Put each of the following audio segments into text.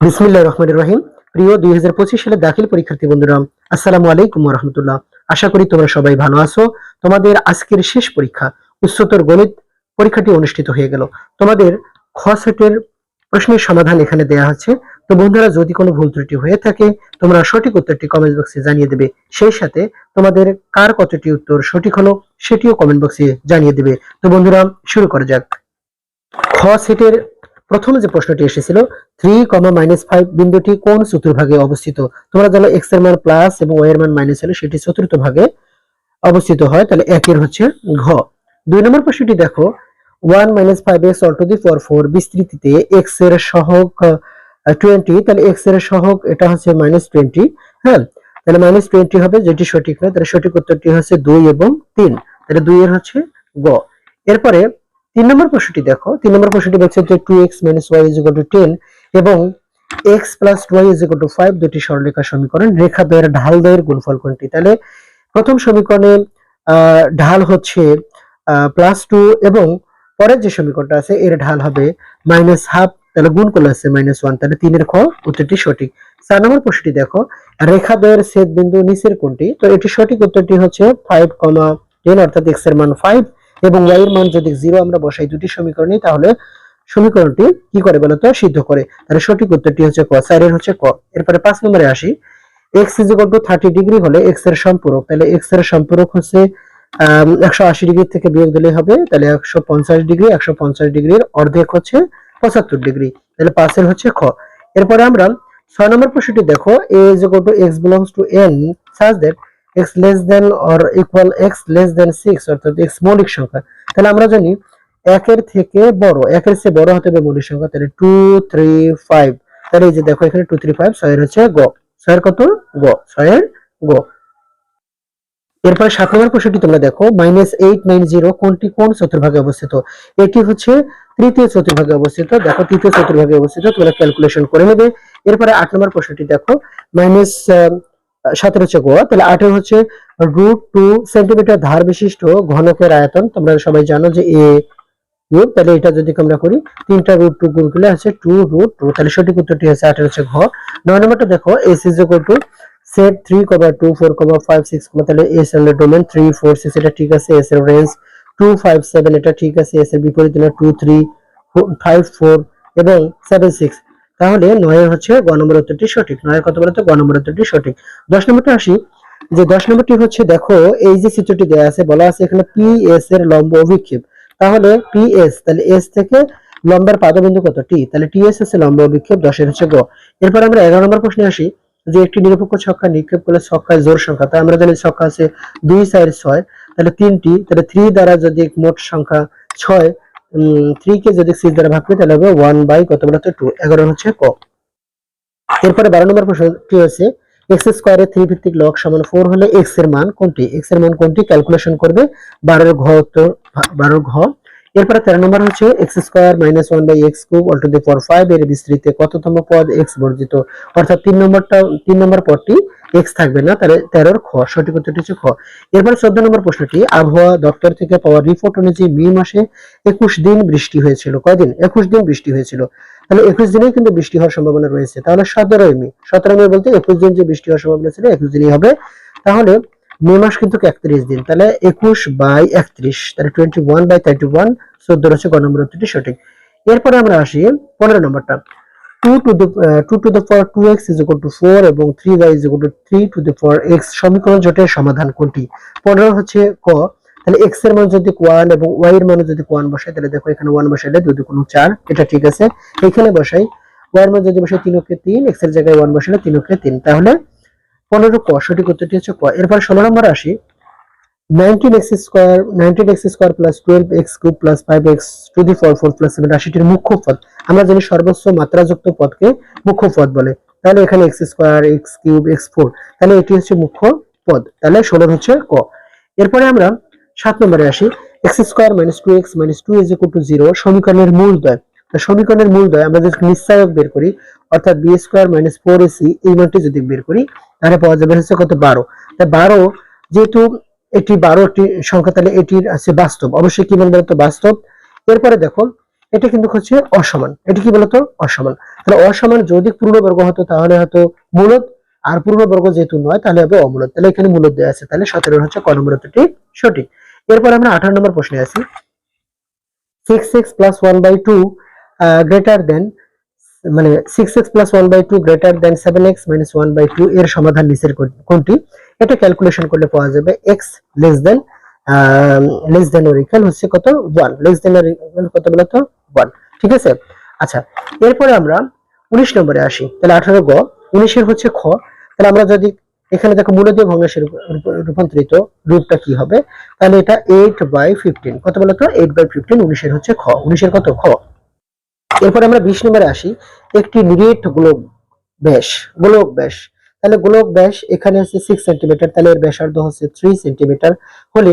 বিসমিল্লাহ রহমানুর রহিম। প্রিয় দুই হাজার পঁচিশ সালের দাখিল পরীক্ষার্থী বন্ধুরা, আসসালামু আলাইকুম রহমতুল্লাহ। আশা করি তোমরা সবাই ভালো আছো। তোমাদের আজকের শেষ পরীক্ষা, উচ্চতর গণিত পরীক্ষাটি অনুষ্ঠিত হয়ে গেল। তোমাদের খ সেটের প্রশ্নের সমাধান এখানে দেয়া হচ্ছে তো বন্ধুরা, যদি কোনো ভুল ত্রুটি হয়ে থাকে, তোমরা সঠিক উত্তরটি কমেন্ট বক্সে জানিয়ে দেবে। সেই সাথে তোমাদের কার কতটি উত্তর সঠিক হলো, সেটিও কমেন্ট বক্সে জানিয়ে দেবে। তো বন্ধুরা, শুরু করা যাক। খ সেটের প্রথম যে প্রশ্নটি এসেছিল থ্রি কমা মাইনাস ফাইভ বিন্দুটি কোন চতুর্ভাগে অবস্থিত? তোমরা জানো এক্সের মান প্লাস এবং ওয়াই এর মান মাইনাস হলে সেটি চতুর্থ ভাগে অবস্থিত হয়, তাহলে একের হচ্ছে ঘ। দুই নম্বর প্রশ্নটি দেখো one minus five x whole to the four four বিস্তৃতিতে এক্সের সহগ টোয়েন্টি তাহলে এক্সের সহগ এটা হচ্ছে মাইনাস টোয়েন্টি হ্যাঁ? তাহলে মাইনাস টোয়েন্টি হবে, যেটি সঠিক নয়, তাহলে সঠিক উত্তরটি হচ্ছে দুই এবং তিন, তাহলে দুই এর হচ্ছে গ। এরপরে তিন নম্বর প্রশ্নটি দেখো। তিন নম্বর প্রশ্নটি বলছে যে two x minus y is to ten এবং x plus y is to five দুটি সরলরেখা সমীকরণ রেখা দ্বয়ের ঢাল দ্বয়ের গুণফল কোনটি? তাহলে প্রথম সমীকরণে ঢাল হচ্ছে প্লাস টু এবং পরের যে সমীকরণটা আছে এর ঢাল হবে মাইনাস হাফ তাহলে গুণ করলে আছে মাইনাস ওয়ান তাহলে তিনের খ উত্তরটি সঠিক। চার নম্বর প্রশ্নটি দেখো, রেখা দ্বয়ের ছেদ বিন্দু নিচের কোনটি? তো এটি সঠিক উত্তরটি হচ্ছে ফাইভ কমা টেন অর্থাৎ এক্সের মান ফাইভ এবং y এর মান যদি জিরো আমরা বসাই দুটি সমীকরণে তাহলে সমীকরণটি কি করে বলতো? সিদ্ধ করে। তাহলে সঠিক উত্তরটি হচ্ছে ক চারের হচ্ছে ক। এরপরে পাঁচ নম্বরে আসি। x is equal to thirty degree হলে x এর সম্পূরক, তাহলে x এর সম্পূরক হচ্ছে একশো আশি ডিগ্রি থেকে বিয়োগ দিলে হবে, তাহলে একশো পঞ্চাশ ডিগ্রি একশো পঞ্চাশ ডিগ্রির অর্ধেক হচ্ছে পঁচাত্তর ডিগ্রি তাহলে পাঁচের হচ্ছে খ। এরপরে আমরা ছয় নম্বর প্রশ্নটি দেখো, a is equal to x belongs to n such x less than or equal x less than 6 অর্থাৎ x মৌলিক সংখ্যা, তাহলে আমরা জানি একের থেকে বড়, একের চেয়ে বড় হতে হবে মৌলিক সংখ্যা, তাহলে টু থ্রি ফাইভ তাহলে এই যে দেখো, এখানে টু থ্রি ফাইভ ছয়ের হচ্ছে গ। ছয়ের কত? গ। ছয়ের গ। এরপরে সাত নম্বর প্রশ্নটি তোমরা দেখো মাইনাস এইট নাইন জিরো কোনটি কোন চতুর্ভাগে অবস্থিত? এটি হচ্ছে তৃতীয় চতুর্ভাগে অবস্থিত। দেখো, তৃতীয় চতুর্ভাগে অবস্থিত, তোমরা ক্যালকুলেশন করে নেবে। এরপরে আট নম্বর প্রশ্নটি দেখো মাইনাস সতেরো হচ্ছে গোয়া, তাহলে আটের হচ্ছে রুট টু সেন্টিমিটার ধার বিশিষ্ট ঘনকের আয়তন। তোমরা সবাই জানো যে এ কিউব, তাহলে এটা যদি আমরা করি, তিনটা রুট টু গুণ করলে আছে টু রুট টু তাহলে সঠিক উত্তরটি হচ্ছে আটের হচ্ছে ঘ। নয় নম্বরটা দেখো S is equal to set three comma two four comma five six comma তাহলে এস এর ডোমেন থ্রি ফোর সিক্স এটা ঠিক আছে এস এর রেঞ্জ টু ফাইভ সেভেন এটা ঠিক আছে এস এর বিপরীত টু থ্রি ফাইভ ফোর এবং সেভেন সিক্স তাহলে নয়ের হচ্ছে গ নম্বর উত্তরটি সঠিক। নয়ের কত বলতো? গ নম্বর উত্তরটি সঠিক। দশ নম্বরটা আসি, যে দশ নম্বরটি হচ্ছে, দেখো, এই যে চিত্রটি দেওয়া আছে, বলা আছে এখানে পি এস এর লম্ব অভিক্ষেপ। তাহলে পি এস তাহলে এস থেকে লম্বের পাদবিন্দু কত? টি তাহলে টি এস হচ্ছে লম্ব অভিক্ষেপ দশের হচ্ছে গ। এরপর আমরা এগারো নম্বর প্রশ্নে আসি, যে একটি নিরপেক্ষ ছক্কা নিক্ষেপ করলে ছক্কায় জোর সংখ্যা তাই আমরা জানি ছক্কা আছে দুই চার ছয়। তাহলে তিনটি, তাহলে থ্রি দ্বারা যদি মোট সংখ্যা ছয় থ্রি কে যদি সিক্স দ্বারা ভাগ করি তাহলে হবে ওয়ান বাই কত বলতো? টু এগারো হচ্ছে ক। এরপরে বারো নম্বর প্রশ্নটি হচ্ছে এক্স স্কোয়ারের থ্রি ভিত্তিক লক সমান ফোর হলে এক্সের মান কোনটি? এক্সের মান কোনটি? ক্যালকুলেশন করবে বারোর ঘ উত্তর, বারোর ঘ এরপরে তেরো নম্বর হচ্ছে x square minus one by x cube whole to the four five এর বিস্তৃতে কততম পদ এক্স বর্জিত। অর্থাৎ তিন নম্বরটা, তিন নম্বর পদটি এক্স থাকবে না, তাহলে তেরোর খ, সঠিক উত্তরটি হচ্ছে খ। এরপরে চোদ্দ নম্বর প্রশ্নটি, আবহাওয়া দপ্তর থেকে পাওয়া রিপোর্ট অনুযায়ী মে মাসে একুশ দিন বৃষ্টি হয়েছিল। কয়দিন? একুশ দিন বৃষ্টি হয়েছিল। তাহলে একুশ দিনেই কিন্তু বৃষ্টি হওয়ার সম্ভাবনা রয়েছে। তাহলে সতেরোই মে সতেরো মে বলতে একুশ দিন যে বৃষ্টি হওয়ার সম্ভাবনা ছিল, একুশ দিনই হবে। তাহলে মে মাস কিন্তু একত্রিশ দিন। তাহলে একুশ বাই একত্রিশ, তাহলে twenty one by thirty one চোদ্দ হচ্ছে গ নম্বর উত্তরটি সঠিক। এরপরে আমরা আসি পনেরো নম্বরটা। Two to the two to the four two x is to four এবং three y is to three two the four x সমীকরণ জোটের সমাধান কোনটি? পনেরো হচ্ছে ক, তাহলে এক্সের মান যদি ওয়ান এবং ওয়াই এর মান যদি ওয়ান বসাই, তাহলে দেখো এখানে ওয়ান বসাইলে দুই কোনো চার, এটা ঠিক আছে। এখানে বসাই ওয়াই এর মান যদি বসাই তিন ওকে তিন এক্সের জায়গায় ওয়ান বসালে তিন ওকে তিন। তাহলে পনেরো ক, সঠিক উত্তরটি হচ্ছে ক। এরপর ষোলো নম্বর আসি। Nineteen x square nineteen x square twelve x cube five x মুখ্য পদ। আমরা জানি সর্বোচ্চ মাত্রাযুক্ত পদকে মুখ্য পদ বলে। তাহলে এখানে x square x cube x four তাহলে এটি হচ্ছে মুখ্য পদ। তাহলে ষোলো হচ্ছে ক। এরপরে আমরা সাত নম্বরে আসি। X square minus two x minus two is equal to zero সমীকরণের মূল দয় সমীকরণের মূল দয় আমরা যদি নিশ্চয়ক বের করি, অর্থাৎ b square minus four ac এই মানটি যদি বের করি, তাহলে পাওয়া যাবে হচ্ছে কত বারো। তা বারো যেহেতু এটি বারোটি সংখ্যা, তাহলে এটির আছে বাস্তব। অবশ্যই কি বলব তো বাস্তব। এরপরে দেখো, এটা কিন্তু হচ্ছে অসমান। এটা কি বলতো? অসমান। তাহলে অসমান যদি পূর্ণবর্গ হতো, তাহলে হয়তো মূলত আর পূর্ণবর্গ যেহেতু নয়, তাহলে হবে অমূলত তাহলে এখানে মূলত দেওয়া আছে। তাহলে সতেরো হচ্ছে ক নম্বর উত্তরটি সঠিক। এরপর আমরা আঠারো নম্বর প্রশ্নে আছি। Six six plus one by two greater than মানে six x plus one by two greater than seven x minus one by two এর সমাধান নিচের কোনটি? এটা ক্যালকুলেশন করলে পাওয়া যাবে x less than less than or equal হচ্ছে কত? One less than or equal কত বলতো? ওয়ান ঠিক আছে? আচ্ছা এরপরে আমরা উনিশ নম্বরে আসি। তাহলে আঠারো গ, উনিশের হচ্ছে খ। তাহলে আমরা যদি এখানে দেখো রূপ- রূপ- রূপান্তরিত রূপটা কি হবে? তাহলে এটা এইট বাই ফিফটিন কত বলতো? এইট বাই ফিফটিন উনিশের হচ্ছে খ। উনিশের কত? খ। এরপর আমরা বিশ নম্বরে আসি। একটি নিরেট গোলক ব্যাস গোলক ব্যাস। তাহলে গোলক ব্যাস এখানে হচ্ছে সিক্স সেন্টিমিটার তাহলে এর ব্যাসার্ধ হচ্ছে থ্রি সেন্টিমিটার হলে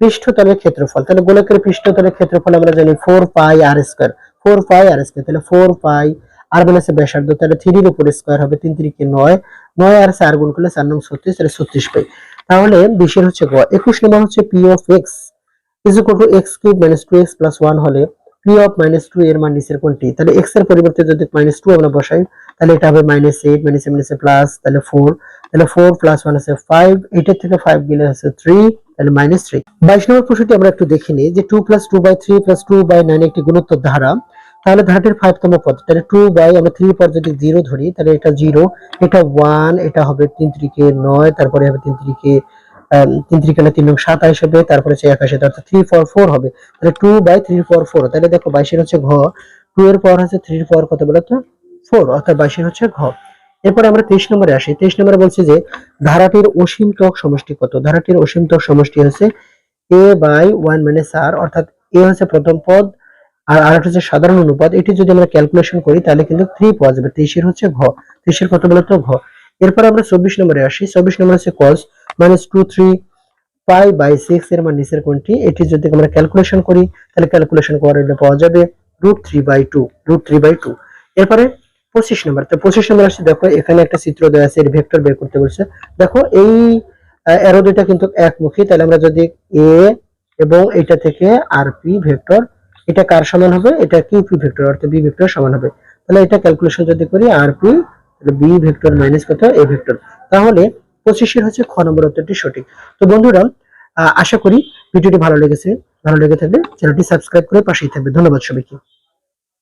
পৃষ্ঠতলের ক্ষেত্রফল, তাহলে গোলকের পৃষ্ঠতলের ক্ষেত্রফল আমরা জানি four pi r square four pi r square তাহলে ফোর পাই আর মানে হচ্ছে ব্যাসার্ধ, তাহলে থ্রির উপর স্কোয়ার হবে তিন তিরিকে নয়। নয় আর চার গুণ করলে চার নং ছত্রিশ, তাহলে ছত্রিশ পাই। তাহলে বিশের হচ্ছে গ একুশ নম্বর হচ্ছে p of x is equal to x cube minus two x plus one হলে পি অফ মাইনাস টু এর মান নিচের কোনটি? তাহলে এক্সের পরিবর্তে যদি মাইনাস টু আমরা বসাই, তাহলে এটা হবে minus eight minus minus plus তাহলে ফোর তাহলে ফোর প্লাস ওয়ান আছে ফাইভ এইটের থেকে ফাইভ গেলে আছে থ্রি তাহলে মাইনাস থ্রি বাইশ নম্বর প্রশ্নটি আমরা একটু দেখে নিই যে two plus two by three plus two by nine একটি গুণোত্তর ধারা, তাহলে ধারাটির পদ, তাহলে টু বাই আমরা থ্রি পর যদি জিরো ধরি, তাহলে এটা জিরো এটা ওয়ান এটা হবে তিন ত্রিকে নয়, তারপরে হবে তিন ত্রিকে তিন ত্রিকে না তিন নং সাতাইশ হবে তারপরে হচ্ছে একাশি অর্থাৎ থ্রি ফোর ফোর হবে। তাহলে two by three four four তাহলে দেখো বাইশের হচ্ছে ঘ টু এর পর হচ্ছে থ্রি ফোর কত বলো তো? ফোর অর্থাৎ বাইশের হচ্ছে ঘ। এরপরে আমরা তেইশ নম্বরে আসি। তেইশ নম্বরে বলছে যে ধারাটির অসীম ত্বক সমষ্টি কত? ধারাটির অসীম ত্বক সমষ্টি হচ্ছে a by one minus r অর্থাৎ এ হচ্ছে প্রথম পদ, আর আর হচ্ছে সাধারণ অনুপাত। এটি যদি আমরা ক্যালকুলেশন করি, তাহলে কিন্তু থ্রি পাওয়া যাবে। তেইশের হচ্ছে ঘ। তেইশের কত বলতো ঘ। এরপর আমরা চব্বিশ নম্বরে আসি। চব্বিশ নম্বর হচ্ছে cos minus two three pi by six এর মান নিচের কোনটি এটি যদি আমরা ক্যালকুলেশন করি, তাহলে ক্যালকুলেশন করলে পাওয়া যাবে root three by two root three by two এরপরে পঁচিশ নম্বর, তো পঁচিশ নম্বর আসছে, দেখো, এখানে একটা চিত্র দেওয়া আছে, এর ভেক্টর বের করতে বলছে। দেখো, এই অ্যারো দুইটা কিন্তু একমুখী, তাহলে আমরা যদি এ এবং এটা থেকে আর পি ভেক্টর এটা কার সমান হবে? এটা কিউ পি ভেক্টর অর্থাৎ বি ভেক্টর সমান হবে। তাহলে এটা ক্যালকুলেশন যদি করি আর পি বি ভেক্টর মাইনাস কত? A vector. তাহলে পঁচিশের হচ্ছে খ নম্বর উত্তরটি সঠিক। তো বন্ধুরা আশা করি ভিডিওটি ভালো লেগেছে। ভালো লেগে থাকলে চ্যানেলটি সাবস্ক্রাইব করে পাশেই থাকবে। ধন্যবাদ সবাইকে।